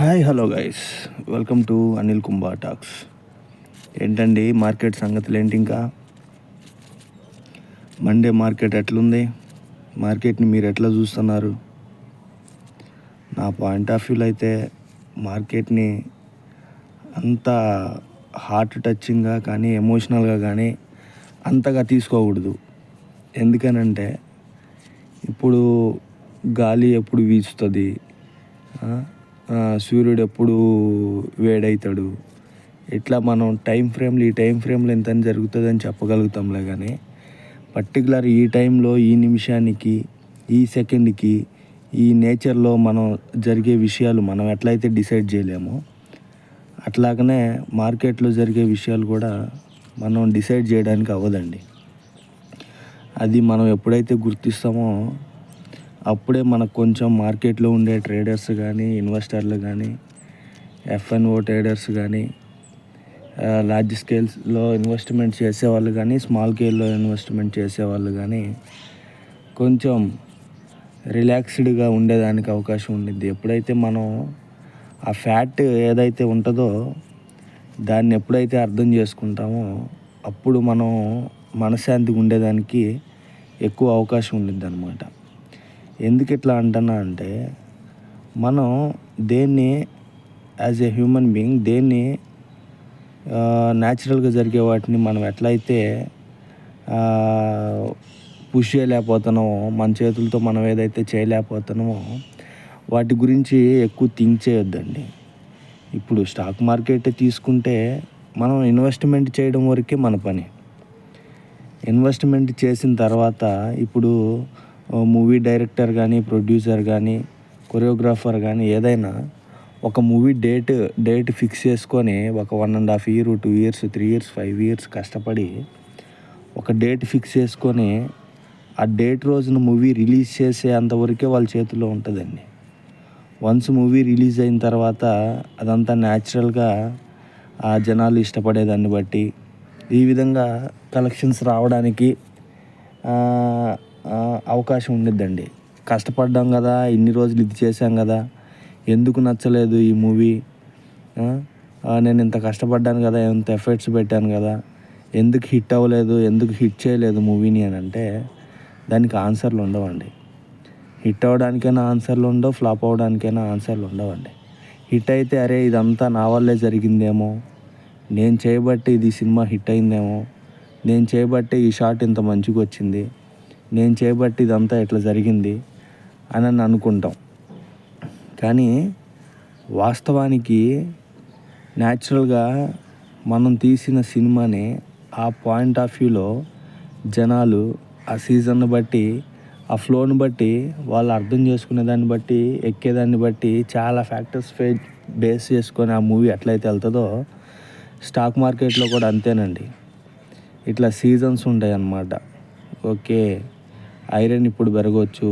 Hi hello guys welcome to Anil Kumbha talks ఏంటండి market సంగతులు ఏంటి ఇంకా? మండే మార్కెట్ ఎట్లుంది? మార్కెట్ని మీరు ఎట్లా చూస్తున్నారు? నా పాయింట్ ఆఫ్ వ్యూలో అయితే మార్కెట్ని అంత హార్ట్ టచింగ్గా కానీ ఎమోషనల్గా కానీ అంతగా తీసుకోకూడదు. ఎందుకనంటే ఇప్పుడు గాలి ఎప్పుడు వీస్తుంది? సూర్యుడు ఎప్పుడు వేడవుతాడు ఇట్లా మనం టైం ఫ్రేమ్లు ఈ టైం ఫ్రేమ్లో ఎంత అని జరుగుతుందని చెప్పగలుగుతాంలే కానీ పర్టికులర్ ఈ టైంలో ఈ నిమిషానికి ఈ సెకండ్కి ఈ నేచర్లో మనం జరిగే విషయాలు మనం ఎట్లయితే డిసైడ్ చేయలేమో అట్లాగనే మార్కెట్లో జరిగే విషయాలు కూడా మనం డిసైడ్ చేయడానికి అవ్వదండి. అది మనం ఎప్పుడైతే గుర్తిస్తామో అప్పుడే మనకు కొంచెం మార్కెట్లో ఉండే ట్రేడర్స్ కానీ ఇన్వెస్టర్లు కానీ ఎఫ్ఎన్ఓ ట్రేడర్స్ కానీ లార్జ్ స్కేల్స్లో ఇన్వెస్ట్మెంట్ చేసేవాళ్ళు కానీ స్మాల్ స్కేల్లో ఇన్వెస్ట్మెంట్ చేసేవాళ్ళు కానీ కొంచెం రిలాక్స్డ్గా ఉండేదానికి అవకాశం ఉండిద్ది. ఎప్పుడైతే మనం ఆ ఫ్యాట్ ఏదైతే ఉంటుందో దాన్ని ఎప్పుడైతే అర్థం చేసుకుంటామో అప్పుడు మనం మనశ్శాంతిగా ఉండేదానికి ఎక్కువ అవకాశం ఉండిద్ది అనమాట ఎందుకు ఇట్లా అంటున్నా అంటే మనం దేన్ని యాజ్ ఏ హ్యూమన్ బీయింగ్ దేన్ని న్యాచురల్గా జరిగే వాటిని మనం ఎట్లయితే పుష్ చేయలేకపోతున్నామో మన చేతులతో మనం ఏదైతే చేయలేకపోతున్నామో వాటి గురించి ఎక్కువ థింక్ చేయొద్దండి. ఇప్పుడు స్టాక్ మార్కెట్ తీసుకుంటే మనం ఇన్వెస్ట్మెంట్ చేయడం వరకే మన పని. ఇన్వెస్ట్మెంట్ చేసిన తర్వాత ఇప్పుడు మూవీ డైరెక్టర్ కానీ ప్రొడ్యూసర్ కానీ కొరియోగ్రాఫర్ కానీ ఏదైనా ఒక మూవీ డేట్ డేట్ ఫిక్స్ చేసుకొని ఒక one and half year two years three years five years కష్టపడి ఒక డేట్ ఫిక్స్ చేసుకొని ఆ డేట్ రోజున మూవీ రిలీజ్ చేసే అంతవరకే వాళ్ళ చేతిలో ఉంటుందండి. వన్స్ మూవీ రిలీజ్ అయిన తర్వాత అదంతా న్యాచురల్గా ఆ జనాలు ఇష్టపడేదాన్ని బట్టి ఈ విధంగా కలెక్షన్స్ రావడానికి అవకాశం ఉండిద్దండి. కష్టపడ్డాం కదా ఇన్ని రోజులు ఇది చేశాం కదా ఎందుకు నచ్చలేదు ఈ మూవీ? నేను ఇంత కష్టపడ్డాను కదా ఇంత ఎఫర్ట్స్ పెట్టాను కదా ఎందుకు హిట్ అవ్వలేదు ఎందుకు హిట్ చేయలేదు మూవీని అని అంటే దానికి ఆన్సర్లు ఉండవండి. హిట్ అవ్వడానికైనా ఆన్సర్లు ఉండవు ఫ్లాప్ అవ్వడానికైనా ఆన్సర్లు ఉండవండి. హిట్ అయితే అరే ఇదంతా నా వల్లే జరిగిందేమో నేను చేయబట్టి ఇది సినిమా హిట్ అయిందేమో నేను చేయబట్టి ఈ షాట్ ఇంత మంచిగా వచ్చింది నేను చేపట్టి ఇదంతా ఇట్లా జరిగింది అని అని అనుకుంటాం. కానీ వాస్తవానికి న్యాచురల్గా మనం తీసిన సినిమాని ఆ పాయింట్ ఆఫ్ వ్యూలో జనాలు ఆ సీజన్ను బట్టి ఆ ఫ్లోని బట్టి వాళ్ళు అర్థం చేసుకునే దాన్ని బట్టి ఎక్కేదాన్ని బట్టి చాలా ఫ్యాక్టర్స్ ఫే బేస్ చేసుకొని ఆ మూవీ ఎట్లయితే వెళ్తుందో స్టాక్ మార్కెట్లో కూడా అంతేనండి. ఇట్లా సీజన్స్ ఉంటాయి అన్నమాట ఓకే. ఐరన్ ఇప్పుడు పెరగవచ్చు.